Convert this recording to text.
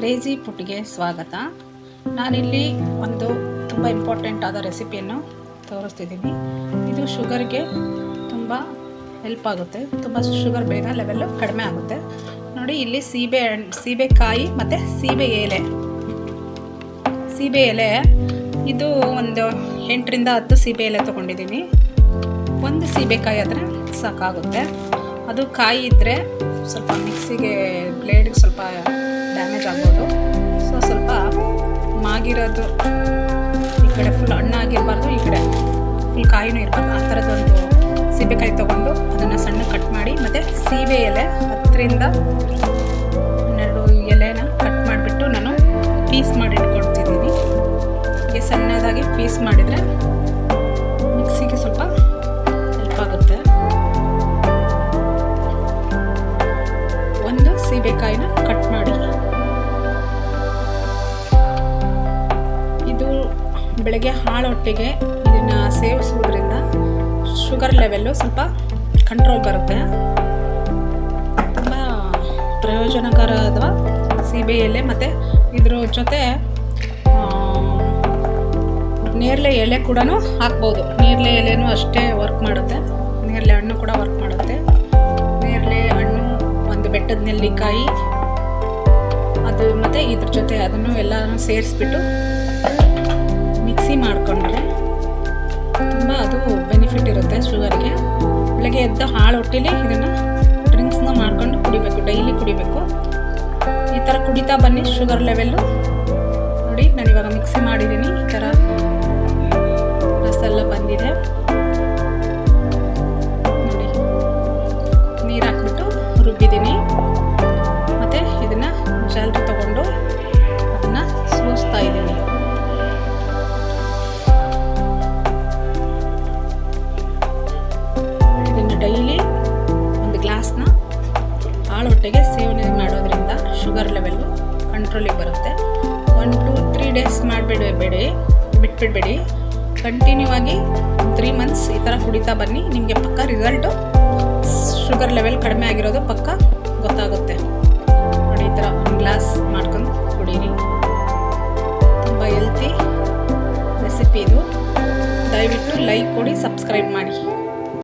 Crazy ಫುಡ್ಗೆ ಸ್ವಾಗತ. ನಾನಿಲ್ಲಿ ಒಂದು ತುಂಬ ಇಂಪಾರ್ಟೆಂಟ್ ಆದ ರೆಸಿಪಿಯನ್ನು ತೋರಿಸ್ತಿದ್ದೀನಿ. ಇದು ಶುಗರ್ಗೆ ತುಂಬ ಹೆಲ್ಪ್ ಆಗುತ್ತೆ. ತುಂಬ ಶುಗರ್ ಬೇಗ ಲೆವೆಲ್ಲು ಕಡಿಮೆ ಆಗುತ್ತೆ. ನೋಡಿ, ಇಲ್ಲಿ ಸೀಬೆ ಸೀಬೆಕಾಯಿ ಮತ್ತು ಸೀಬೆ ಎಲೆ. ಸೀಬೆ ಎಲೆ, ಇದು ಒಂದು ಎಂಟರಿಂದ ಹತ್ತು ಸೀಬೆ ಎಲೆ ತೊಗೊಂಡಿದ್ದೀನಿ. ಒಂದು ಸೀಬೆಕಾಯಿ ಆದರೆ ಸಾಕಾಗುತ್ತೆ. ಅದು ಕಾಯಿ ಇದ್ದರೆ ಸ್ವಲ್ಪ ಮಿಕ್ಸಿಗೆ ಬ್ಲೇಡಿಗೆ ಸ್ವಲ್ಪ ಡ್ಯಾಮೇಜ್ ಆಗ್ಬೋದು. ಸೊ ಸ್ವಲ್ಪ ಮಾಗಿರೋದು ಈ ಕಡೆ ಫುಲ್ ಹಣ್ಣಾಗಿರಬಾರ್ದು ಈ ಕಡೆ ಫುಲ್ ಕಾಯಿನೂ ಇರಬಾರ್ದು. ಆ ಥರದ್ದೊಂದು ಸೀಬೆಕಾಯಿ ತೊಗೊಂಡು ಅದನ್ನು ಸಣ್ಣ ಕಟ್ ಮಾಡಿ, ಮತ್ತು ಸೀಬೆ ಎಲೆ ಹತ್ತರಿಂದ ಹನ್ನೆರಡು ಎಲೆನ ಕಟ್ ಮಾಡಿಬಿಟ್ಟು ನಾನು ಪೀಸ್ ಮಾಡಿ ಇಟ್ಕೊಳ್ತಿದ್ದೀನಿ. ಹೀಗೆ ಸಣ್ಣದಾಗಿ ಪೀಸ್ ಮಾಡಿದರೆ ಮಿಕ್ಸಿಗೆ ಸ್ವಲ್ಪ ಹೆಲ್ಪ್ ಆಗುತ್ತೆ. ಒಂದು ಸೀಬೆಕಾಯಿನ ಬೆಳಗ್ಗೆ ಹಾಳೊಟ್ಟಿಗೆ ಇದನ್ನು ಸೇವಿಸುವುದರಿಂದ ಶುಗರ್ ಲೆವೆಲ್ಲು ಸ್ವಲ್ಪ ಕಂಟ್ರೋಲ್ ಬರುತ್ತೆ. ತುಂಬ ಪ್ರಯೋಜನಕರ ಸೀಬೆ ಎಲೆ ಮತ್ತು ಇದ್ರ ಜೊತೆ ನೇರಳೆ ಎಲೆ ಕೂಡ ಹಾಕ್ಬೋದು. ನೇರಳೆ ಎಲೆನೂ ಅಷ್ಟೇ ವರ್ಕ್ ಮಾಡುತ್ತೆ. ನೇರಳೆ ಹಣ್ಣು ಕೂಡ ವರ್ಕ್ ಮಾಡುತ್ತೆ. ನೇರಳೆ ಹಣ್ಣು ಒಂದು ಬೆಟ್ಟದ ನೆಲ್ಲಿಕಾಯಿ, ಅದು ಮತ್ತು ಇದ್ರ ಜೊತೆ ಅದನ್ನು ಎಲ್ಲನೂ ಸೇರಿಸ್ಬಿಟ್ಟು ಎದ್ದ ಹಾಳು ಹೊಟ್ಟಿಲಿ ಇದನ್ನು ಡ್ರಿಂಕ್ಸ್ನ ಮಾಡ್ಕೊಂಡು ಕುಡಿಬೇಕು ಡೈಲಿ ಕುಡಿಬೇಕು. ಈ ಥರ ಕುಡಿತಾ ಬನ್ನಿ ಶುಗರ್ ಲೆವೆಲ್ಲು ನೋಡಿ ನಾನು ಇವಾಗ ಮಿಕ್ಸಿ ಮಾಡಿದ್ದೀನಿ, ಈ ಥರ ಆಳೊಟ್ಟೆಗೆ ಸೇವನೆ ಮಾಡೋದ್ರಿಂದ ಶುಗರ್ ಲೆವೆಲ್ಲು ಕಂಟ್ರೋಲಿಗೆ ಬರುತ್ತೆ. ಒನ್ ಟು ತ್ರೀ ಡೇಸ್ ಮಾಡಿಬಿಡಬೇಡಿ, ಬಿಟ್ಬಿಡಬೇಡಿ. ಕಂಟಿನ್ಯೂ ಆಗಿ ತ್ರೀ ಮಂತ್ಸ್ ಈ ಥರ ಕುಡಿತಾ ಬನ್ನಿ. ನಿಮಗೆ ಪಕ್ಕ ರಿಸಲ್ಟು ಶುಗರ್ ಲೆವೆಲ್ ಕಡಿಮೆ ಆಗಿರೋದು ಪಕ್ಕ ಗೊತ್ತಾಗುತ್ತೆ. ನೋಡಿ ಈ ಥರ ಒಂದು ಗ್ಲಾಸ್ ಮಾಡ್ಕೊಂಡು ಕುಡೀರಿ. ತುಂಬ ಹೆಲ್ತಿ ರೆಸಿಪಿ ಇದು. ದಯವಿಟ್ಟು ಲೈಕ್ ಕೊಡಿ ಸಬ್ಸ್ಕ್ರೈಬ್ ಮಾಡಿ.